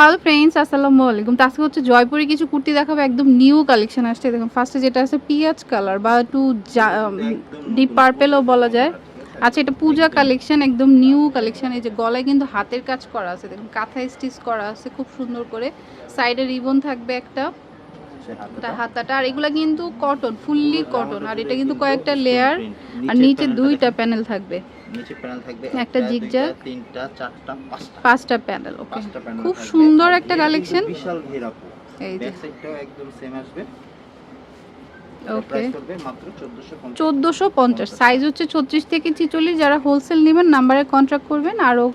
Hello friends আসসালামু আলাইকুম। তো আজকে হচ্ছে জয়পুরে কিছু কুর্তি দেখাবো একদম নিউ কালেকশন আসছে। দেখুন ফার্স্টে যেটা আছে পিঁয়াজ কালার বা একটু ডিপ পার্পেলও বলা যায়। আচ্ছা। এটা পূজা কালেকশন একদম নিউ কালেকশন। এই যে গলায় কিন্তু হাতের কাজ করা আছে। দেখুন কাঁথা স্টিচ করা আছে খুব সুন্দর করে। সাইডে রিবন থাকবে একটা। হাতাটা। আর এগুলা কিন্তু কটন ফুললি কটন আর এটা কিন্তু কয়েকটা লেয়ার আর নিচে দুইটা প্যানেল থাকবে। নিচে প্যানেল থাকবে একটা zigzag, তিনটা চারটা পাঁচটা। পাঁচটা প্যানেল ওকে খুব সুন্দর একটা কালেকশন বিশাল ঘের আপু এই যে। সাইডটাও একদম সেম আসবে। ওকে প্রাইস করবে মাত্র 1450 চোদ্দোশো পঞ্চাশ। সাইজ হচ্ছে ছত্রিশ থেকে ছিচল্লিশ। যারা হোলসেল নেবেন নাম্বারে কন্ট্যাক্ট করবেন আরও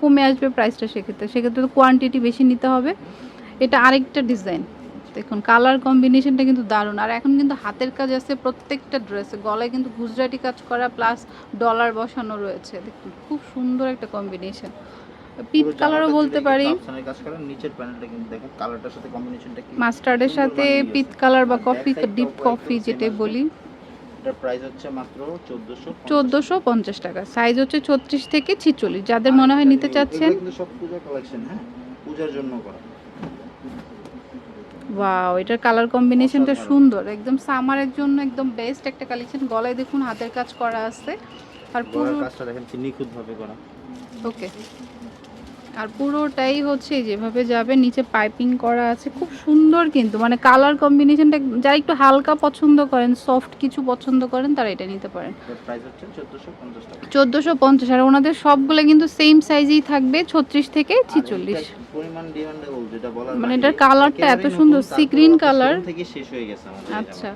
কমে আসবে প্রাইসটা সেক্ষেত্রে। সেক্ষেত্রে তো কোয়ান্টিটি বেশি নিতে হবে। এটা আরেকটা ডিজাইন দেখুন কালার কম্বিনেশনটা কিন্তু দারুণ। আর এখন কিন্তু হাতের কাজ আছে প্রত্যেকটা ড্রেসে গলায় কিন্তু গুজরাটি কাজ করা প্লাস ডলার বসানো রয়েছে। দেখুন খুব সুন্দর একটা কম্বিনেশন পিট কালারও বলতে পারি। মাস্টার্ডের সাথে পিট কালার বা কফি ডিপ কফি যেটাই বলি। এটার প্রাইস হচ্ছে মাত্র 1400 চোদ্দোশো পঞ্চাশ টাকা। সাইজ হচ্ছে ছত্রিশ থেকে ছিচল্লিশ। যাদের মনে হয় নিতে চাচ্ছেন। সব পূজা কালেকশন হ্যাঁ? পূজার জন্য করা। ওয়াও এটার কালার কম্বিনেশনটা সুন্দর। একদম সামারের জন্য একদম বেস্ট একটা কালেকশন গলায় দেখুন হাতের কাজ করা আছে। আর পুরো কাজটা দেখেন কি নিখুঁত করা। ওকে আর পুরোটাই হচ্ছে যেভাবে যাবে নিচে পাইপিং করা আছে খুব সুন্দর কিন্তু। মানে কালার কম্বিনেশনটা যারা একটু হালকা পছন্দ করেন সফট কিছু পছন্দ করেন তারা এটা নিতে পারেন। এটার প্রাইস হচ্ছে 1450 টাকা। চোদ্দোশো পঞ্চাশ আর ওনাদের সবগুলো কিন্তু সেম সাইজেই থাকবে ছত্রিশ থেকে ছিচল্লিশ। মানে এটার কালারটা এত সুন্দর, থেকে শেষ হয়ে গেছে আচ্ছা।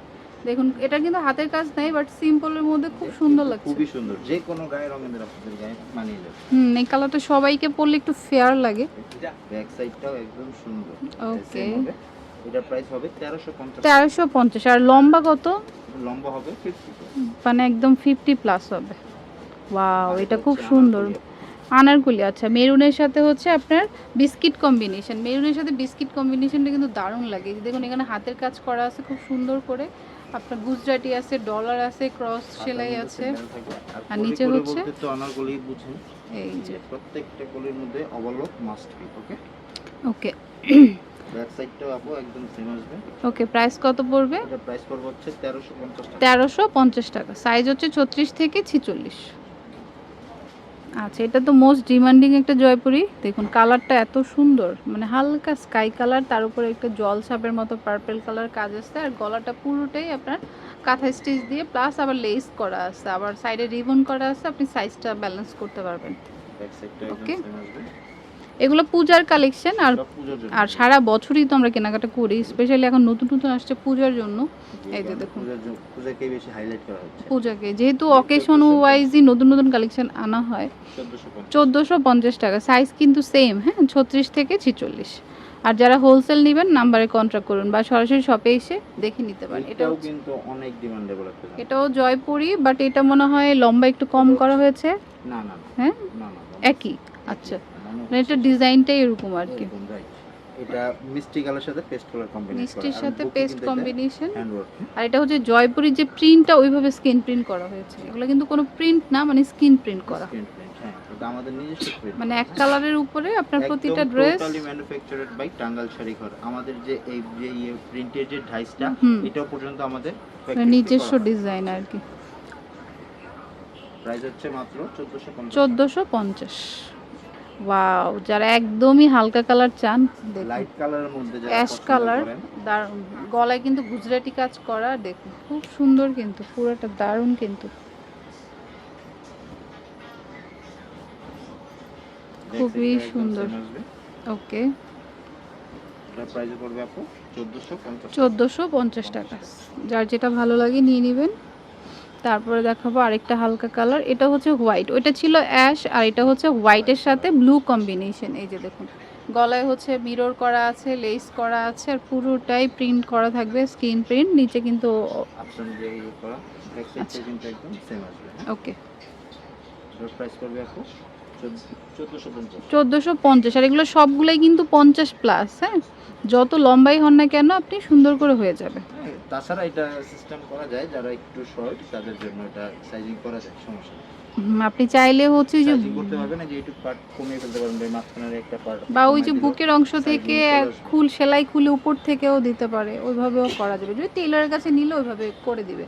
দেখুন এটা কিন্তু হাতের কাজ নেই বাট সিম্পলের মধ্যে খুব সুন্দর লাগছে। খুবই সুন্দর। যে কোনো গায়ে রঙের আপনাদের গায়ে মানিয়ে যাবে। হুম এই কালারটা সবাইকে পরলে একটু ফেয়ার লাগে। ব্যাক সাইডটাও একদম সুন্দর। ওকে। এটার প্রাইস হবে 1350 তেরোশো পঞ্চাশ আর লম্বা কত? লম্বা হবে 50 মানে একদম ফিফটি প্লাস হবে। ওয়াও এটা খুব সুন্দর। আনারকলি। আচ্ছা। মেরুনের সাথে হচ্ছে আপনার বিস্কিট কম্বিনেশন। মেরুনের সাথে বিস্কিট কম্বিনেশনটা কিন্তু দারুণ লাগে। দেখুন এখানে হাতের কাজ করা আছে খুব সুন্দর করে। আপনার গুজরাটি আছে ডলার আছে ক্রস সেলাই আছে। আর নিচে হচ্ছে- তো আনারকলি বুঝেন। এই যে। প্রত্যেকটা কলির মধ্যে অবলক must be okay okay. Back সাইডটাও আপু একদম সেম আসবে। ওকে প্রাইস কত পড়বে? এটার প্রাইস পড়বে হচ্ছে 1350 টাকা। তেরোশো পঞ্চাশ টাকা। সাইজ হচ্ছে ছত্রিশ থেকে ছিচল্লিশ। আচ্ছা এটা তো মোস্ট ডিমান্ডিং একটা জয়পুরি। দেখুন কালারটা এত সুন্দর মানে হালকা স্কাই কালার তার উপরে একটা জল সাপের মতো পার্পেল কালার কাজ আসছে আর গলাটা পুরোটাই আপনার কাঁথা স্টিচ দিয়ে প্লাস আবার লেস করা আছে আবার সাইডে রিবন করা আছে আপনি সাইজটা ব্যালেন্স করতে পারবেন। ব্যাক এগুলো পূজার কালেকশন আর আর সারা বছরই তো আমরা কেনাকাটা করি স্পেশালি এখন নতুন নতুন আসছে পূজার জন্য। এই যে দেখুন। পূজার জন্য পূজাকে বেশি হাইলাইট করা হচ্ছে। পূজাকে যেহেতু অকেশন ওয়াইজই নতুন নতুন কালেকশন আনা হয়। 1450 চোদ্দোশো পঞ্চাশ টাকা সাইজ কিন্তু সেম হ্যাঁ ছত্রিশ থেকে ছিচল্লিশ। আর যারা হোলসেল নেবেন নাম্বারে কন্ট্যাক্ট করুন বা সরাসরি শপে এসে দেখে নিতে পারেন। এটাও কিন্তু অনেক ডিমান্ডেবল একটা এটাও জয়পুরি বাট এটা মনে হয় লম্বা একটু কম করা হয়েছে। না না না। হ্যাঁ? না না। একই? আচ্ছা। মনে এটা ডিজাইনটাই এরকম আর কি। এটা মিষ্টি কালার সাথে পেস্ট কালার কম্বিনেশন মিষ্টির সাথে পেস্ট কম্বিনেশন আর এটা হচ্ছে জয়পুরি যে প্রিন্টটা ওইভাবে স্ক্রিন প্রিন্ট করা হয়েছে। এগুলো কিন্তু কোনো প্রিন্ট না মানে স্ক্রিন প্রিন্ট করা। হ্যাঁ এটা আমাদের নিজস্ব মানে এক কালারের উপরে আপনার প্রতিটা dress totally manufactured by Tangail sari ঘর। আমাদের যে এই যে প্রিন্টের যে ঢাইসটা। এটাও পর্যন্ত আমাদের মানে নিজস্ব ডিজাইন আর কি। প্রাইস হচ্ছে মাত্র 1450 চোদ্দোশো পঞ্চাশ। ওয়াও যারা একদমই হালকা কালার চান লাইট কালারের মধ্যে যারা অ্যাশ কালার গলায় কিন্তু গুজরাটি কাজ করা দেখুন খুব সুন্দর কিন্তু পুরোটা দারুণ কিন্তু। খুবই সুন্দর। ওকে প্রাইস পড়বে আপু 1450 চোদ্দোশো পঞ্চাশ টাকা। যার যেটা ভালো লাগে নিয়ে নেবেন। তারপরে দেখাবো আরেকটা হালকা কালার। এটা হচ্ছে হোয়াইট। ওইটা ছিল অ্যাশ আর এটা হচ্ছে হোয়াইটের সাথে ব্লু কম্বিনেশন। এই যে দেখুন গলায় হচ্ছে মিরর করা আছে লেস করা আছে আর পুরোটাই প্রিন্ট করা থাকবে স্ক্রিন প্রিন্ট। নিচে কিন্তু ইয়ে আচ্ছা। ওকে প্রাইস পড়বে আপু 1450 চোদ্দোশো পঞ্চাশ। আর এগুলো সবগুলোই কিন্তু পঞ্চাশ প্লাস হ্যাঁ? যত লম্বাই হন না কেন আপনি সুন্দর করে হয়ে যাবে। হ্যাঁ, তাছাড়া এটা সিস্টেম করা যায় যারা একটু শর্ট তাদের জন্য এটা সাইজিং করা যায় সমস্যা আপনি চাইলে হচ্ছে যে করতে পারবেন যে একটু পার্ট কমিয়ে ফেলতে পারবেন বা মাঝখানের একটা পার্ট বা ওই যে বুকের অংশ থেকে খুল সেলাই খুলে উপর থেকেও দিতে পারে ওইভাবেও করা যাবে। যদি টেইলারের কাছে নিলে ওইভাবে করে দিবে।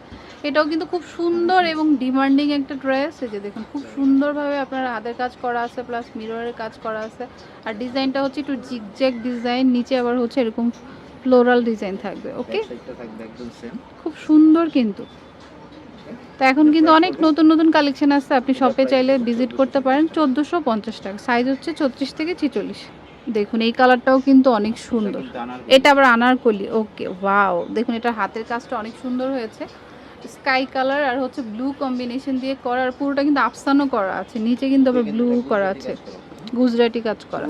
এটাও কিন্তু খুব সুন্দর এবং ডিমান্ডিং একটা ড্রেস এই যে দেখুন খুব সুন্দরভাবে আপনার হাতের কাজ করা আছে প্লাস মিররের কাজ করা আছে। আর ডিজাইনটা হচ্ছে একটু জিগজ্যাগ ডিজাইন নিচে আবার হচ্ছে এরকম ফ্লোরাল ডিজাইন থাকবে ওকে খুব সুন্দর কিন্তু। তো এখন কিন্তু অনেক নতুন নতুন কালেকশন আসছে আপনি শপে চাইলে ভিজিট করতে পারেন। চোদ্দোশো পঞ্চাশ টাকা সাইজ হচ্ছে ছত্রিশ থেকে ছেচল্লিশ। দেখুন এই কালারটাও কিন্তু অনেক সুন্দর। এটা আবার আনারকলি ওকে ওয়াও দেখুন এটা হাতের কাজটা অনেক সুন্দর হয়েছে। স্কাই কালার আর হচ্ছে ব্লু কম্বিনেশন দিয়ে করা আর পুরোটা কিন্তু আফসানও করা আছে। নিচে কিন্তু আবার ব্লু করা আছে। গুজরাটি কাজ করা।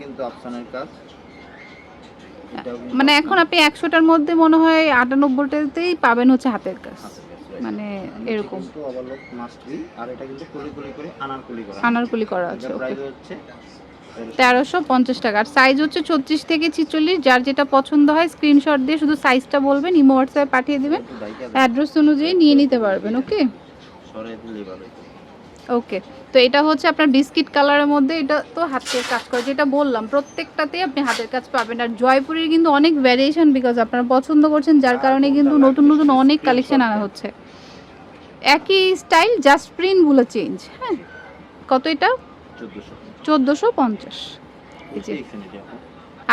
কিন্তু আফসানের কাজ। মানে এখন আপনি একশোটার মধ্যে মনে হয় আটানব্বইটাতেই পাবেন হচ্ছে হাতের কাজ? মানে এরকম। আর এটা কিন্তু আনারকলি করা আনারকলি করা আছে ওকে প্রাইস হচ্ছে তেরোশো পঞ্চাশ টাকা। আর সাইজ হচ্ছে ছত্রিশ থেকে ছিচল্লিশ যার যেটা পছন্দ হয় স্ক্রিনশট দিয়ে শুধু সাইজটা বলবেন ইমো হোয়াটসঅ্যাপে পাঠিয়ে দেবেন অ্যাড্রেস অনুযায়ী নিয়ে নিতে পারবেন ওকে। ওকে তো এটা হচ্ছে আপনার বিস্কিট কালারের মধ্যে এটা তো হাতের কাজ করে যেটা বললাম প্রত্যেকটাতেই আপনি হাতের কাজ পাবেন। আর জয়পুরের কিন্তু অনেক ভ্যারিয়েশন বিকজ আপনারা পছন্দ করছেন যার কারণে কিন্তু নতুন নতুন অনেক কালেকশন আনা হচ্ছে। একই স্টাইল জাস্ট প্রিন্টগুলো চেঞ্জ হ্যাঁ? কত এটা? 1400 চোদ্দোশো পঞ্চাশ।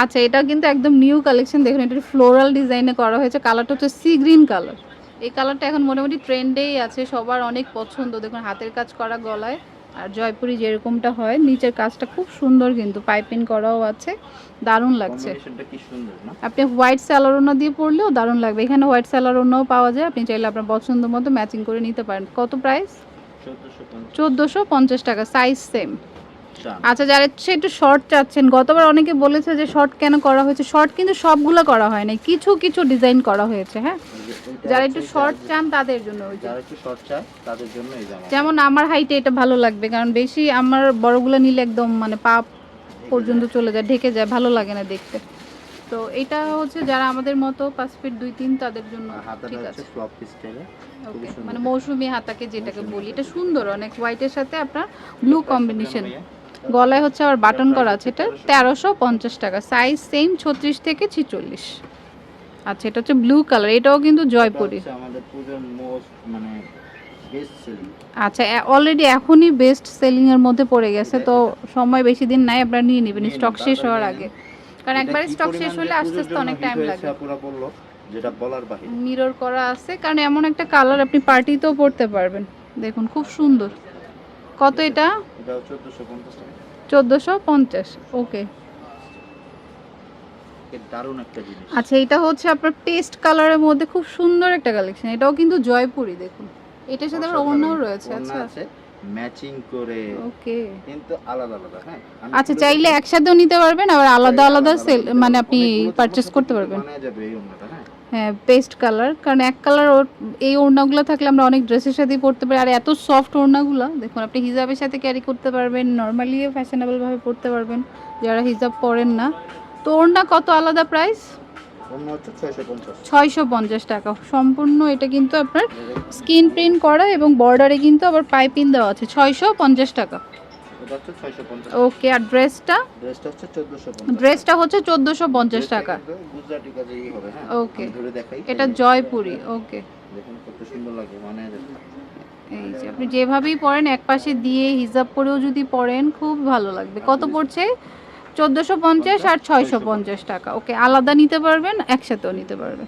আচ্ছা এটা কিন্তু একদম নিউ কালেকশন দেখুন এটা ফ্লোরাল ডিজাইনে করা হয়েছে। কালারটা হচ্ছে সি গ্রিন কালার এই কালারটা এখন মোটামুটি ট্রেন্ডেই আছে সবার অনেক পছন্দ। দেখুন হাতের কাজ করা গলায় আর জয়পুরি যেরকমটা হয় নিচের কাজটা খুব সুন্দর কিন্তু পাইপিং করাও আছে দারুণ লাগছে। আপনি হোয়াইট স্যালারোনা দিয়ে পরলেও দারুণ লাগবে। এখানে হোয়াইট স্যালারোনাও পাওয়া যায় আপনি চাইলে আপনার পছন্দ মতো ম্যাচিং করে নিতে পারেন। কত প্রাইস চোদ্দোশো পঞ্চাশ। টাকা সাইজ সেম আচ্ছা। যারা হচ্ছে একটু শর্ট চাচ্ছেন গতবার অনেকে বলেছে যে শর্ট কেন করা হয়েছে? শর্ট কিন্তু সবগুলো করা হয় না কিছু কিছু ডিজাইন করা হয়েছে হ্যাঁ? যারা একটু শর্ট চান তাদের জন্য ওই যারা একটু শর্ট চায় তাদের জন্য এই জামা। যেমন আমার হাইটে এটা ভালো লাগবে কারণ বেশি আমার বড়গুলো নিলে একদম মানে পা পর্যন্ত চলে যায় ঢেকে যায় ভালো লাগে না দেখতে। তো এটা হচ্ছে যারা আমাদের মতো পাঁচ ফিট দুই তিন তাদের জন্য ঠিক আছে। মানে মৌসুমি হাতাকে যেটাকে বলি এটা সুন্দর অনেক হোয়াইটের সাথে আপনার ব্লু কম্বিনেশন গলায় হচ্ছে আবার বাটন করা আছে এটা তেরোশো পঞ্চাশ টাকা। সাইজ সেম ছত্রিশ থেকে ছিচল্লিশ। আচ্ছা এটা হচ্ছে ব্লু কালার এটাও কিন্তু জয়পুরি। মানে আচ্ছা অলরেডি এখনই বেস্ট সেলিং এর মধ্যে পড়ে গেছে তো সময় বেশি দিন নাই আপনারা নিয়ে নেবেন স্টক শেষ হওয়ার আগে। কারণ একবার স্টক শেষ হলে আস্তে আস্তে অনেক টাইম লাগে। পুরো বলল যেটা বলার বাহিরে। মিরর করা আছে কারণ এমন একটা কালার আপনি পার্টিতেও পড়তে পারবেন। দেখুন খুব সুন্দর। কত এটা? এটা 1450 টাকা। চোদ্দোশো পঞ্চাশ ওকে। দারুণ একটা জিনিস। আচ্ছা এটা হচ্ছে আপনার পেস্ট কালারের মধ্যে খুব সুন্দর একটা কালেকশন। এটাও কিন্তু জয়পুরি দেখুন। এটার সাথে আবার। অন্যও রয়েছে আচ্ছা। আছে ম্যাচিং করে। ওকে। কিন্তু আলাদা আলাদা হ্যাঁ? আচ্ছা চাইলে একসাথেও নিতে পারবেন আবার আলাদা আলাদা সেল মানে আপনি পারচেস করতে পারবেন। বানানো যাবে এই ওড়নাটা হ্যাঁ? হ্যাঁ পেস্ট কালার কারণ এক কালার এই ওড়নাগুলো থাকলে আমরা অনেক ড্রেসের সাথেই পরতে পারি। আর এত সফট ওড়নাগুলো দেখুন আপনি হিজাবের সাথে ক্যারি করতে পারবেন নর্মালিও ফ্যাশনেবলভাবে পরতে পারবেন যারা হিজাব পরেন না। তো ওড়না কত আলাদা প্রাইস ওড়না হচ্ছে 650 ছয়শো পঞ্চাশ টাকা। সম্পূর্ণ এটা কিন্তু আপনার স্কিন প্রিন্ট করা এবং বর্ডারে কিন্তু আবার পাইপিং দেওয়া আছে ছয়শো পঞ্চাশ টাকা। এটা হচ্ছে 650 ওকে আর ড্রেসটা? ড্রেসটা হচ্ছে 1450 ড্রেসটা হচ্ছে চোদ্দোশো পঞ্চাশ টাকা। গুজরাটি কাজেই হবে হ্যাঁ. ধরে দেখাই। এটা জয়পুরি ওকে। দেখুন কত সুন্দর লাগে মানে এই যে আপনি যেভাবেই পরেন এক পাশে দিয়ে হিজাব করেও যদি পরেন খুব ভালো লাগবে। কত পড়ছে? চোদ্দোশো পঞ্চাশ আর ছয়শো পঞ্চাশ। টাকা। ওকে আলাদা নিতে পারবেন একসাথেও নিতে পারবেন।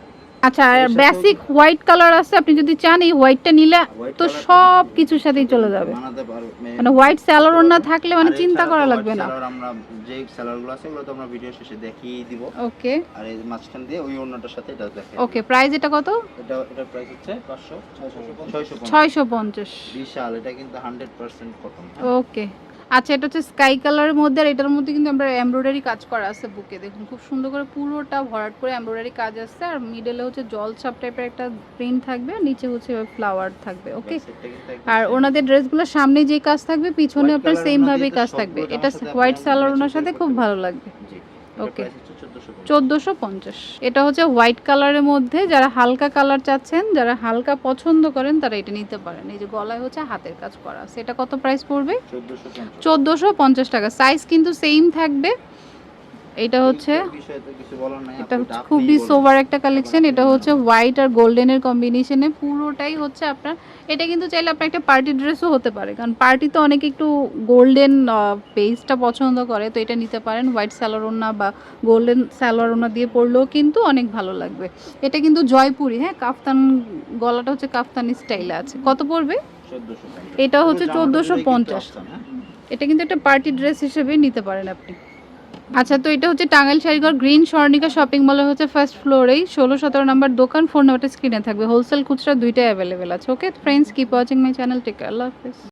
আচ্ছা বেসিক হোয়াইট কালার আছে আপনি যদি চান এই হোয়াইটটা নিলে তো সব কিছুর সাথেই চলে যাবে। মানে হোয়াইট স্যালোর না থাকলে মানে চিন্তা করা লাগবে না। আমরা যে সেলারগুলো আছে ওগুলো তো আমরা ভিডিও শেষে দেখিয়ে দিব। ওকে আর এই মাঝখান দিয়ে ওই অন্যটার সাথে এটা দেখে ওকে প্রাইস এটা কত? এটা এটার প্রাইস হচ্ছে 500 650 ছয়শো পঞ্চাশ। বিশাল এটা কিন্তু 100% কটন ওকে আচ্ছা এটা হচ্ছে স্কাই কালারের মধ্যে আর এটার মধ্যে কিন্তু আমরা এমব্রয়ডারি কাজ করা আছে বুকে। দেখুন খুব সুন্দর করে পুরোটা ভরাট করে এমব্রয়ডারি কাজ আসছে আর মিডলে হচ্ছে জল ছাপ টাইপের একটা প্রিন্ট থাকবে আর নিচে হচ্ছে ফ্লাওয়ার থাকবে ওকে আর ওনাদের ড্রেসগুলো সামনে যে কাজ থাকবে পিছনে আপনার সেমভাবেই সেম ভাবেই কাজ থাকবে। এটা হোয়াইট সালোয়ার ওনার সাথে খুব ভালো লাগবে। জি Okay. প্রাইস হচ্ছে 1450 চোদ্দোশো পঞ্চাশ। এটা হচ্ছে হোয়াইট কালারের মধ্যে যারা হালকা কালার চাচ্ছেন যারা হালকা পছন্দ করেন তারা এটা নিতে পারেন। এই যে গলায় হচ্ছে হাতের কাজ করা। সেটা কত প্রাইস পড়বে? 1450 চোদ্দোশো পঞ্চাশ টাকা। সাইজ কিন্তু সেম থাকবে। এটা হচ্ছে তো এটা হচ্ছে খুবই সোভার একটা কালেকশন এটা হচ্ছে হোয়াইট আর গোল্ডেনের কম্বিনেশনে পুরোটাই হচ্ছে আপনার এটা কিন্তু চাইলে আপনার একটা পার্টি ড্রেসও হতে পারে। কারণ পার্টিতে অনেকে একটু গোল্ডেন পেজটা পছন্দ করে তো এটা নিতে পারেন। হোয়াইট স্যালোরোনা বা গোল্ডেন স্যালোরোনা দিয়ে পরলেও কিন্তু অনেক ভালো লাগবে। এটা কিন্তু জয়পুরি হ্যাঁ? কাফতান গলাটা হচ্ছে কাফতানি স্টাইলে আছে। কত পড়বে? এটা হচ্ছে পুরো জামাটা 1450 জুড়েই কিন্তু option, হ্যাঁ? এটা কিন্তু একটা পার্টি ড্রেস হিসেবে নিতে পারেন আপনি। আচ্ছা তো এটা হচ্ছে টাঙ্গাইল শাড়িঘর গ্রিন স্বর্ণিকা শপিং মলে হচ্ছে ফার্স্ট ফ্লোরেই ষোলো, সতেরো নাম্বার দোকান ফোন নাম্বারটা স্ক্রিনে থাকবে। হোলসেল খুচরা দুইটাই অ্যাভেলেবেল আছে। Okay friends keep watching my channel take Allah Hafiz.